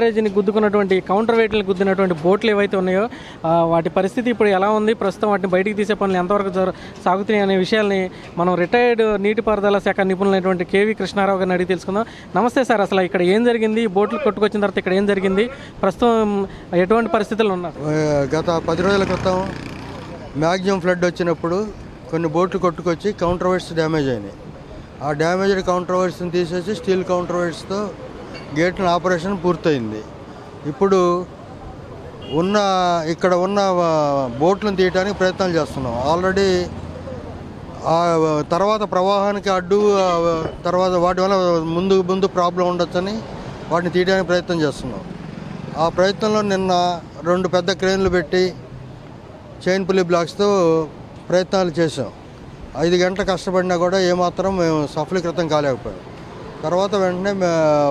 బ్యారేజీని గుద్దుకున్నటువంటి counter వెయిట్ని గుద్దినటువంటి బోట్లు ఏవైతే ఉన్నాయో వాటి పరిస్థితి ఇప్పుడు ఎలా ఉంది? ప్రస్తుతం వాటిని బయటికి తీసే పనులు ఎంతవరకు జరు సాగుతున్నాయి అనే విషయాల్ని మనం రిటైర్డ్ నీటిపారుదల శాఖ నిపుణులైనటువంటి కేవీ కృష్ణారావు గారిని అడిగి తెలుసుకుందాం. నమస్తే సార్ అసలు ఇక్కడ ఏం జరిగింది? బోట్లు కొట్టుకొచ్చిన తర్వాత ఇక్కడ ఏం జరిగింది? ప్రస్తుతం ఎటువంటి పరిస్థితులు ఉన్నారు? గత పది రోజుల క్రితం మ్యాక్సిమం ఫ్లడ్ వచ్చినప్పుడు కొన్ని బోట్లు కొట్టుకొచ్చి కౌంటర్ వైర్స్ డ్యామేజ్ అయినాయి. ఆ డ్యామేజ్డ్ కౌంటర్ వైర్స్ని తీసేసి స్టీల్ కౌంటర్ వైర్స్తో గేట్ల ఆపరేషన్ పూర్తయింది. ఇప్పుడు ఉన్న ఇక్కడ ఉన్న బోట్లను తీయడానికి ప్రయత్నాలు చేస్తున్నాం. ఆల్రెడీ తర్వాత ప్రవాహానికి అడ్డు తర్వాత వాటి వల్ల ముందు ముందు ప్రాబ్లం ఉండొచ్చని వాటిని తీయడానికి ప్రయత్నం చేస్తున్నాం. ఆ ప్రయత్నంలో నిన్న రెండు పెద్ద క్రేన్లు పెట్టి చైన్ పులి బ్లాక్స్తో ప్రయత్నాలు చేసాం ఐదు గంటలు కష్టపడినా కూడా ఏమాత్రం మేము సఫలీకృతం కాలేకపోయాం. తర్వాత వెంటనే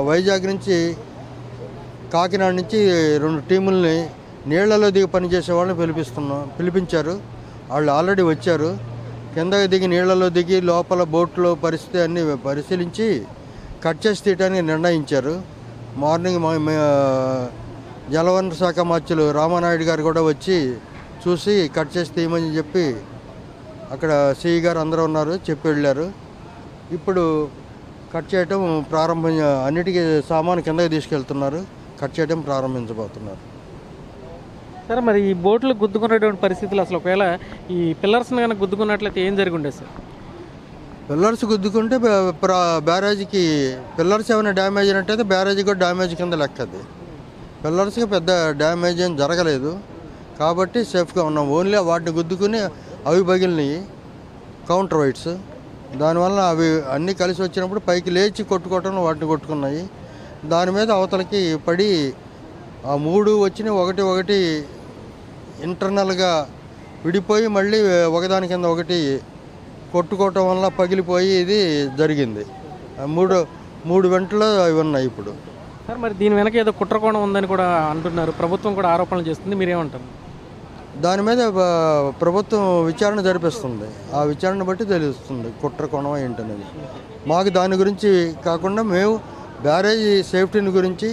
వైజాగ్ నుంచి కాకినాడ నుంచి రెండు టీముల్ని నీళ్ళలో దిగి పనిచేసే వాళ్ళని పిలిపిస్తున్నాం పిలిపించారు. వాళ్ళు ఆల్రెడీ వచ్చారు. కిందకి దిగి నీళ్ళలో దిగి లోపల బోట్లో పరిస్థితి అన్ని పరిశీలించి కట్ చేసి తీయటానికి నిర్ణయించారు. మార్నింగ్ మా శాఖ మార్చులు రామానాయుడు గారు కూడా వచ్చి చూసి కట్ చేసి తీయమని చెప్పి అక్కడ సిఈ గారు అందరూ ఉన్నారు చెప్పి వెళ్ళారు. ఇప్పుడు కట్ చేయటం ప్రారంభం అన్నిటికీ సామాను కిందకి తీసుకెళ్తున్నారు. కట్ చేయడం ప్రారంభించబోతున్నారు. సార్ మరి ఈ బోట్లు గుద్దుకున్నటువంటి పరిస్థితులు అసలు ఒకవేళ ఈ పిల్లర్స్ని కనుక గుద్దుకున్నట్లయితే ఏం జరిగి ఉండేది సార్? పిల్లర్స్ గుద్దుకుంటే బ్యారేజీకి పిల్లర్స్ ఏమైనా డ్యామేజ్ అయినట్టయితే బ్యారేజీ కూడా డ్యామేజ్ కింద లెక్కది పిల్లర్స్కి పెద్ద డ్యామేజ్ ఏం జరగలేదు. కాబట్టి సేఫ్గా ఉన్నాం. ఓన్లీ వాటిని గుద్దుకుని అవి పగిలినాయి. Counter whites. దానివల్ల అవి అన్నీ కలిసి వచ్చినప్పుడు పైకి లేచి కొట్టుకోవటం వాటిని కొట్టుకున్నాయి. దాని మీద అవతలకి పడి ఆ మూడు వచ్చిన ఒకటి ఒకటి ఇంటర్నల్గా విడిపోయి మళ్ళీ ఒకదాని కింద ఒకటి కొట్టుకోవటం వల్ల పగిలిపోయి ఇది జరిగింది. ఆ మూడు మూడు వెంటలో అవి ఉన్నాయి ఇప్పుడు. సార్ మరి దీని వెనక ఏదో కుట్రకోణం ఉందని కూడా అంటున్నారు. ప్రభుత్వం కూడా ఆరోపణలు చేస్తుంది. మీరేమంటారు? దాని మీద ప్రభుత్వం విచారణ జరిపిస్తుంది. ఆ విచారణ బట్టి తెలుస్తుంది కుట్ర కోణం ఏంటనేది. మాకు దాని గురించి కాకుండా మేము బ్యారేజీ సేఫ్టీని గురించి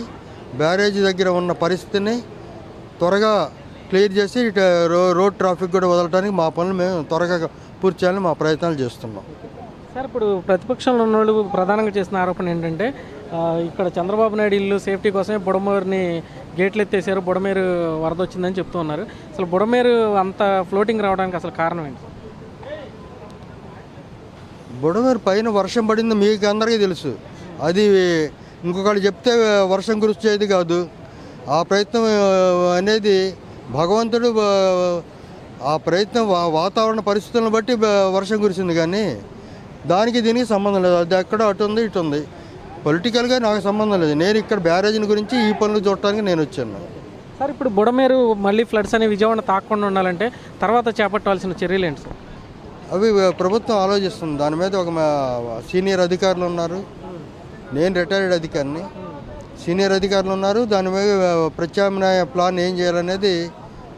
బ్యారేజీ దగ్గర ఉన్న పరిస్థితిని త్వరగా క్లియర్ చేసి రో రోడ్ ట్రాఫిక్ కూడా వదలడానికి మా పనులు మేము త్వరగా పూర్తి చేయాలని మా ప్రయత్నాలు చేస్తున్నాం. సార్ ఇప్పుడు ప్రతిపక్షంలో ఉన్న వాళ్ళు ప్రధానంగా చేసిన ఆరోపణ ఏంటంటే ఇక్కడ చంద్రబాబు నాయుడు ఇల్లు సేఫ్టీ కోసమే బుడమేరుని గేట్లు ఎత్తేసారు బుడమేరు వరద వచ్చిందని చెప్తూ ఉన్నారు. అసలు బుడమేరు అంత ఫ్లోటింగ్ రావడానికి అసలు కారణం ఏంటి బుడమేరు పైన వర్షం పడింది మీకు అందరికీ తెలుసు. అది ఇంకొకళ్ళు చెప్తే వర్షం కురిచేది కాదు. ఆ ప్రయత్నం అనేది భగవంతుడు ఆ, ప్రయత్నం వాతావరణ పరిస్థితులను బట్టి వర్షం కురిసింది కానీ దానికి దీనికి సంబంధం లేదు. అది ఎక్కడ అటు ఉంది ఇటు ఉంది. పొలిటికల్గా నాకు సంబంధం లేదు. నేను ఇక్కడ బ్యారేజీని గురించి ఈ పనులు చూడటానికి నేను వచ్చాను. సార్ ఇప్పుడు బుడమేరు మళ్ళీ ఫ్లడ్స్ అనేవి విజయవాడ తాకుండా ఉండాలంటే తర్వాత చేపట్టాల్సిన చర్యలు ఏంటి సార్? అవి ప్రభుత్వం ఆలోచిస్తుంది. దాని మీద ఒక సీనియర్ అధికారులు ఉన్నారు. నేను రిటైర్డ్ అధికారిని. సీనియర్ అధికారులు ఉన్నారు. దాని మీద ప్రత్యామ్నాయ ప్లాన్ ఏం చేయాలనేది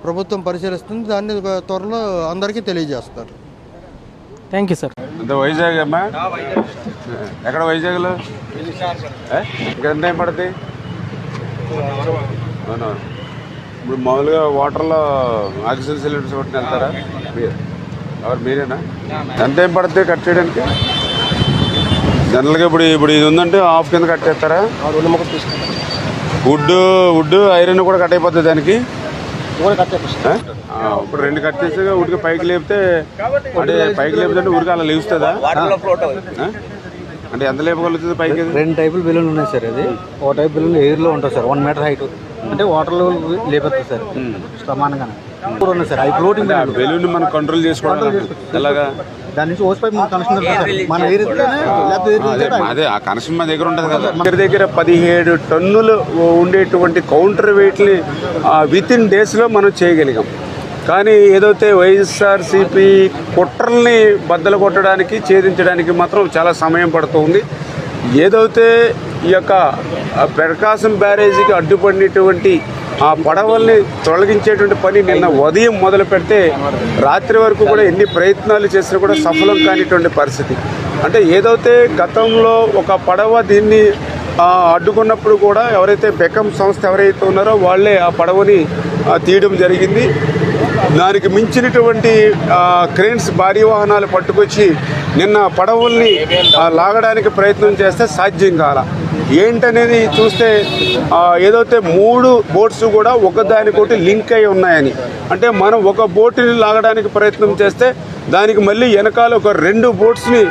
ప్రభుత్వం పరిశీలిస్తుంది. దాన్ని త్వరలో అందరికీ తెలియజేస్తారు. థ్యాంక్ యూ సార్ అంత వైజాగ్ అమ్మా? ఎక్కడ వైజాగ్లో? ఏ? ఇంకా ఎంత టైం పడుతుంది అవునా? ఇప్పుడు మామూలుగా వాటర్లో ఆక్సిజన్ సిలిండర్స్ కొట్టిన వెళ్తారా? మీరు ఎవరు మీరేనా? ఎంత టైం పడుతుంది కట్ చేయడానికి? జనరల్గా ఇప్పుడు ఇప్పుడు ఇది ఉందంటే హాఫ్ కింద కట్ చేస్తారా? వుడ్ వుడ్ ఐరన్ కూడా కట్ అయిపోతుంది దానికి. ఇప్పుడు రెండు కట్ చేసి ఉడికి పైకి లేపితే అంటే పైకి లేపుతుంటే ఉరికి అలా లేస్తుందా? అంటే ఎంత లేపగలుగుతుంది పైకి? రెండు టైపుల బెలూన్లు ఉన్నాయి సార్ అది. ఒక టైప్ బెలూన్ ఎయిర్లో ఉంటుంది సార్ వన్ మీటర్ హైట్. అంటే వాటర్లో లేపేస్తుంది సార్ సమానంగా బెలూన్ మనం కంట్రోల్ చేసుకోవడం ఎలాగా? దాని నుంచి ఓస్ పైప్ కనెక్షన్ సార్ మన ఎయిర్ లేకపోతే ఎయిర్ అదే ఆ కనెక్షన్ మా దగ్గర ఉంటుంది కదా. దగ్గర దగ్గర పదిహేడు టన్నులు ఉండేటువంటి కౌంటర్ వెయిట్ని విత్ ఇన్ డేస్లో మనం చేయగలిగాం. కానీ ఏదైతే వైఎస్ఆర్సీపీ కుట్రల్ని బద్దలు కొట్టడానికి ఛేదించడానికి మాత్రం చాలా సమయం పడుతుంది. ఏదైతే ఈ యొక్క ప్రకాశం బ్యారేజీకి అడ్డుపడినటువంటి ఆ పడవల్ని తొలగించేటువంటి పని నిన్న ఉదయం మొదలు పెడితే రాత్రి వరకు కూడా ఎన్ని ప్రయత్నాలు చేసినా కూడా సఫలం కానిటువంటి పరిస్థితి. అంటే ఏదైతే గతంలో ఒక పడవ దీన్ని అడ్డుకున్నప్పుడు కూడా ఎవరైతే బెకం సంస్థ ఎవరైతే ఉన్నారో వాళ్ళే ఆ పడవని తీయడం జరిగింది. దానికి మించినటువంటి క్రేన్స్ భారీ వాహనాలు పట్టుకొచ్చి నిన్న పడవల్ని లాగడానికి ప్రయత్నం చేస్తే సాధ్యం కాల. ఏంటనేది చూస్తే ఏదైతే మూడు బోట్స్ కూడా ఒకదానికొకటి లింక్ అయి ఉన్నాయని. అంటే మనం ఒక బోటుని లాగడానికి ప్రయత్నం చేస్తే దానికి మళ్ళీ వెనకాల ఒక రెండు బోట్స్ని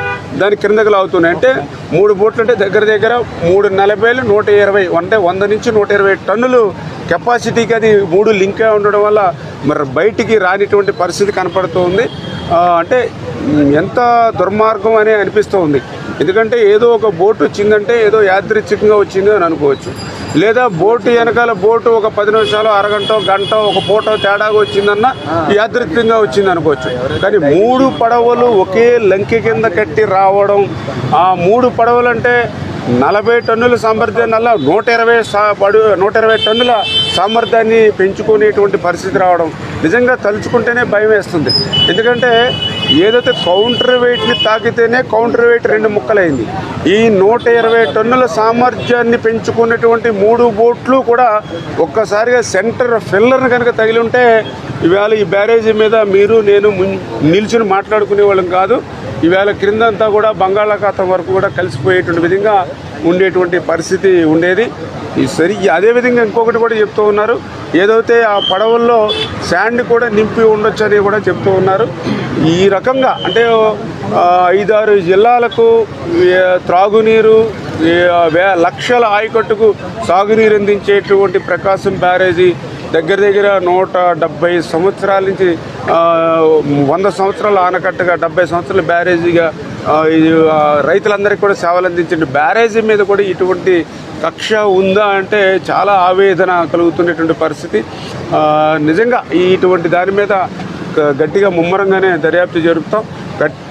దాని కిందకి లాగుతున్నాయి. అంటే మూడు బోట్లు అంటే దగ్గర దగ్గర మూడు నలభైలు నూట ఇరవై అంటే వంద నుంచి నూట ఇరవై టన్నులు కెపాసిటీకి అది మూడు లింక్ అయి ఉండడం వల్ల మరి బయటికి రానిటువంటి పరిస్థితి కనపడుతూ ఉంది ఆ, అంటే ఎంత దుర్మార్గం అని అనిపిస్తూ ఉంది ఎందుకంటే ఏదో ఒక బోటు వచ్చిందంటే ఏదో యాదృచ్ఛికంగా వచ్చింది అని అనుకోవచ్చు. లేదా బోటు వెనకాల బోటు ఒక పది నిమిషాలు అరగంట గంట ఒక పూట తేడాగా వచ్చిందన్న యాదృచ్ఛికంగా వచ్చింది అనుకోవచ్చు. కానీ మూడు పడవలు ఒకే లంకె కింద కట్టి రావడం ఆ మూడు పడవలు అంటే నలభై టన్నుల సామర్థ్యాన్ని నూట ఇరవై సా పడు నూట ఇరవై టన్నుల సామర్థ్యాన్ని పెంచుకునేటువంటి పరిస్థితి రావడం నిజంగా తలుచుకుంటేనే భయం వేస్తుంది. ఎందుకంటే ఏదైతే కౌంటర్ వెయిట్ని తాకితేనే కౌంటర్ వెయిట్ రెండు ముక్కలైంది. ఈ నూట ఇరవై టన్నుల సామర్థ్యాన్ని పెంచుకున్నటువంటి మూడు బోట్లు కూడా ఒక్కసారిగా సెంటర్ ఫిల్లర్ని కనుక తగిలి ఉంటే ఇవాళ ఈ బ్యారేజీ మీద మీరు నేను నిల్చుని మాట్లాడుకునే వాళ్ళం కాదు. ఈవేళ క్రిందంతా కూడా బంగాళాఖాతం వరకు కూడా కలిసిపోయేటువంటి విధంగా ఉండేటువంటి పరిస్థితి ఉండేది. ఈ సరి అదేవిధంగా ఇంకొకటి కూడా చెప్తూ ఉన్నారు. ఏదైతే ఆ పడవల్లో శాండ్ కూడా నింపి ఉండొచ్చని కూడా చెప్తూ ఉన్నారు. ఈ రకంగా అంటే ఐదారు జిల్లాలకు త్రాగునీరు వే లక్షల ఆయకట్టుకు సాగునీరు అందించేటువంటి ప్రకాశం బ్యారేజీ దగ్గర దగ్గర నూట డెబ్బై సంవత్సరాల నుంచి వంద సంవత్సరాల ఆనకట్టగా డెబ్బై సంవత్సరాల బ్యారేజీగా ఇది, రైతులందరికీ కూడా సేవలు అందించండి. బ్యారేజీ మీద కూడా ఇటువంటి కక్ష ఉందా అంటే చాలా ఆవేదన కలుగుతున్నటువంటి పరిస్థితి. నిజంగా ఈ ఇటువంటి దాని మీద గట్టిగా ముమ్మరంగానే దర్యాప్తు జరుపుతాం.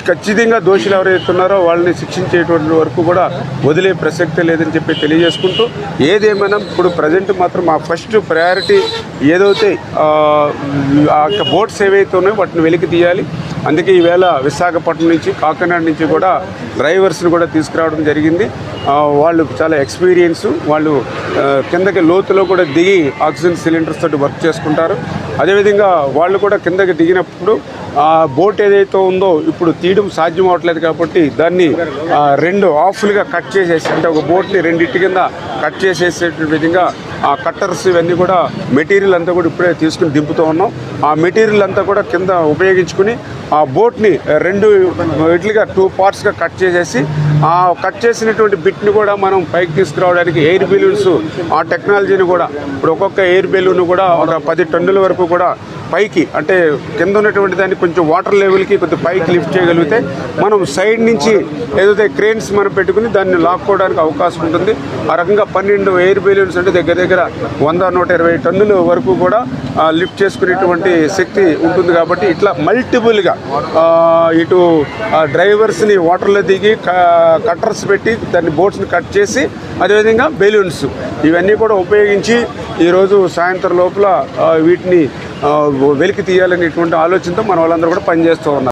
ఖచ్చితంగా దోషులు ఎవరైతే ఉన్నారో వాళ్ళని శిక్షించేటువంటి వరకు కూడా వదిలే ప్రసక్తే లేదని చెప్పి తెలియజేసుకుంటూ ఏదేమైనా ఇప్పుడు ప్రజెంట్ మాత్రం మా ఫస్ట్ ప్రయారిటీ ఏదైతే ఆ యొక్క బోట్స్ ఏవైతే ఉన్నాయో వాటిని వెలికి తీయాలి. అందుకే ఈవేళ విశాఖపట్నం నుంచి కాకినాడ నుంచి కూడా డ్రైవర్స్ని కూడా తీసుకురావడం జరిగింది. వాళ్ళు చాలా ఎక్స్పీరియన్స్ వాళ్ళు కిందకి లోతులో కూడా దిగి ఆక్సిజన్ సిలిండర్స్ తోటి వర్క్ చేసుకుంటారు. అదేవిధంగా వాళ్ళు కూడా కిందకి దిగినప్పుడు బోట్ ఏదైతే ఉందో ఇప్పుడు తీయడం సాధ్యం అవట్లేదు కాబట్టి దాన్ని రెండు ఆఫ్లుగా కట్ చేసేసి అంటే ఒక బోట్ని రెండింటి కింద కట్ చేసేసేటువంటి విధంగా ఆ కట్టర్స్ ఇవన్నీ కూడా మెటీరియల్ అంతా కూడా ఇప్పుడే తీసుకుని దింపుతూ ఉన్నాం. ఆ మెటీరియల్ అంతా కూడా కింద ఉపయోగించుకుని ఆ బోట్ని రెండు ఇట్లుగా టూ పార్ట్స్గా కట్ చేసేసి ఆ కట్ చేసినటువంటి బిట్ని కూడా మనం పైకి తీసుకురావడానికి ఎయిర్ బెలూన్స్ ఆ టెక్నాలజీని కూడా ఇప్పుడు ఒక్కొక్క ఎయిర్ బెలూన్ కూడా ఒక పది టన్నుల వరకు కూడా పైకి అంటే కింద ఉన్నటువంటి దాన్ని కొంచెం వాటర్ లెవెల్కి కొంచెం పైకి లిఫ్ట్ చేయగలిగితే మనం సైడ్ నుంచి ఏదైతే క్రేన్స్ మనం పెట్టుకుని దాన్ని లాక్కోవడానికి అవకాశం ఉంటుంది. ఆ రకంగా పన్నెండు ఎయిర్ బెలూన్స్ అంటే దగ్గర దగ్గర వంద నూట ఇరవై టన్నుల వరకు కూడా లిఫ్ట్ చేసుకునేటువంటి శక్తి ఉంటుంది కాబట్టి ఇట్లా మల్టిపుల్గా ఇటు ఆ, డ్రైవర్స్ని వాటర్లో దిగి కట్టర్స్ పెట్టి దాన్ని బోట్స్ని కట్ చేసి అదేవిధంగా బెలూన్స్ ఇవన్నీ కూడా ఉపయోగించి ఈరోజు సాయంత్రం లోపల వీటిని వెలికి తీయాలనేటువంటి ఆలోచనతో మన వాళ్ళందరూ కూడా పనిచేస్తూ ఉన్నారు.